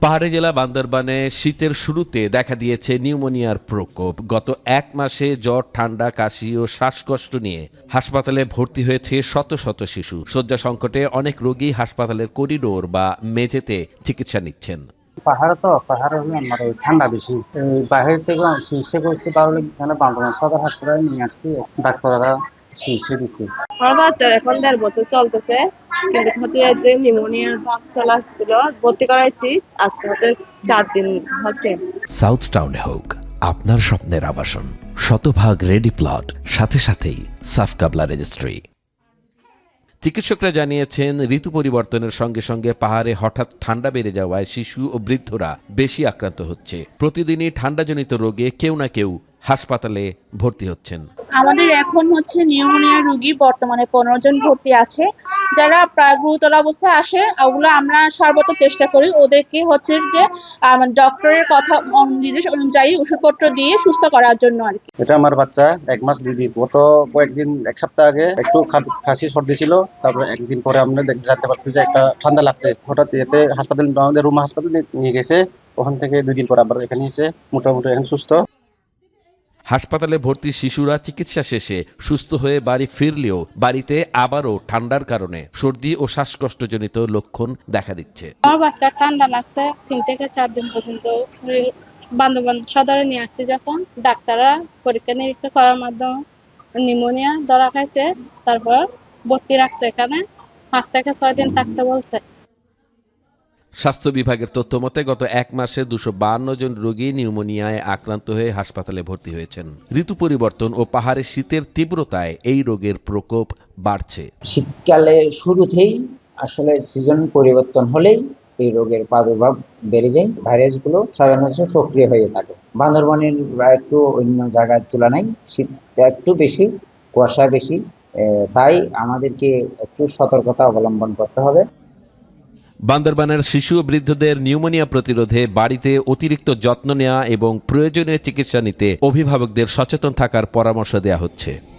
পাহাড়ি জেলা বান্দরবানে শীতের শুরুতে দেখা দিয়েছে নিউমোনিয়ার প্রকোপ। গত এক মাসে জ্বর, ঠান্ডা, কাশি ও শ্বাসকষ্ট নিয়ে হাসপাতালে ভর্তি হয়েছে শত শত শিশু। শয্যা সংকটে অনেক রোগী হাসপাতালের করিডোর বা মেঝেতে চিকিৎসা নিচ্ছেন। পাহাড়ে তো, পাহাড়ে আমার ঠান্ডা বেশি। বাহির থেকে চিকিৎসা করছি তাহলে সদর হাসপাতালে নিয়ে আসছি। ডাক্তাররা চিকিৎসা দিচ্ছে আমার বাচ্চার এখন দেড় বছর চলতেছে কিন্তু হচ্ছে যে নিউমোনিয়ার ভাব চলে আসছিল ভর্তি করাইছি আজকে হচ্ছে চার দিন হচ্ছে। সাউথ টাউনে হোক আপনার স্বপ্নের আবাসন শতভাগ রেডি প্লট সাথে সাথেই সাফ কাবলা রেজিস্ট্রি চিকিৎসকরা জানিয়েছেন ঋতু পরিবর্তনের সঙ্গে সঙ্গে পাহাড়ে হঠাৎ ঠান্ডা বেড়ে যাওয়ায় শিশু ও বৃদ্ধরা বেশি আক্রান্ত হচ্ছে। প্রতিদিনই ঠান্ডাজনিত রোগে কেউ না কেউ হাসপাতালে ভর্তি হচ্ছেন। আমাদের এখন হচ্ছে নিউমোনিয়া রোগী বর্তমানে পনেরো জন ভর্তি আছে। যারা প্রায় গুরুতর অবস্থায় আসে ওগুলো আমরা সর্বত চেষ্টা করি। ওদেরকে হচ্ছে যে ডক্টরের কথা নির্দেশ অনুযায়ী ওষুধপত্র দিয়ে সুস্থ করার জন্য আর কি। এটা আমার বাচ্চা এক মাস দুই দিন গত কয়েকদিন এক সপ্তাহ আগে একটু খা- কাশি সর্দি ছিল। তারপরে একদিন পরে আমরা জানতে পারছি যে একটা ঠান্ডা লাগছে। হঠাৎ এতে হাসপাতাল আমাদের রুমা হাসপাতালে নিয়ে গেছে। ওখান থেকে দুই দিন পরে আবার এখানে এসে মোটামুটি এখন সুস্থ। হাসপাতালে ভর্তি শিশুরা চিকিৎসা শেষে সুস্থ হয়ে বাড়ি ফিরলেও বাড়িতে আবারও ঠান্ডার কারণে সর্দি ও শ্বাসকষ্টজনিত লক্ষণ দেখা দিচ্ছে। আমার বাচ্চা ঠান্ডা লাগছে, তিন থেকে চার দিন পর্যন্ত ওই বান্ধবান সদরে নিয়ে আসছে যখন। ডাক্তাররা পরীক্ষা নিরীক্ষা করার মাধ্যমে নিউমোনিয়া ধরা খাইছে, তারপর ভর্তি রাখছে এখানে। পাঁচ থেকে ছয় দিন থাকতে বলছে। স্বাস্থ্য বিভাগের তথ্য মতে, গত এক মাসে দুশো জন রোগী নিউমোনিয়ায় আক্রান্ত হয়ে হাসপাতালে ভর্তি হয়েছেন। ঋতু পরিবর্তন ও পাহাড়ে শীতের তীব্রতায় এই রোগের প্রকোপ বাড়ছে। শীতকালে শুরুতেই আসলে সিজন পরিবর্তন হলেই এই রোগের প্রাদুর্ভাব বেড়ে যায়। ভাইরাসগুলো সাধারণত সক্রিয় হয়ে থাকে। বান্দরবানের একটু অন্য জায়গার তুলনায় শীতটা একটু বেশি, কুয়াশা বেশি তাই আমাদেরকে একটু সতর্কতা অবলম্বন করতে হবে। বান্দরবানের শিশু ও বৃদ্ধদের নিউমোনিয়া প্রতিরোধে বাড়িতে অতিরিক্ত যত্ন নেওয়া এবং প্রয়োজনীয় চিকিৎসা নিতে অভিভাবকদের সচেতন থাকার পরামর্শ দেওয়া হচ্ছে।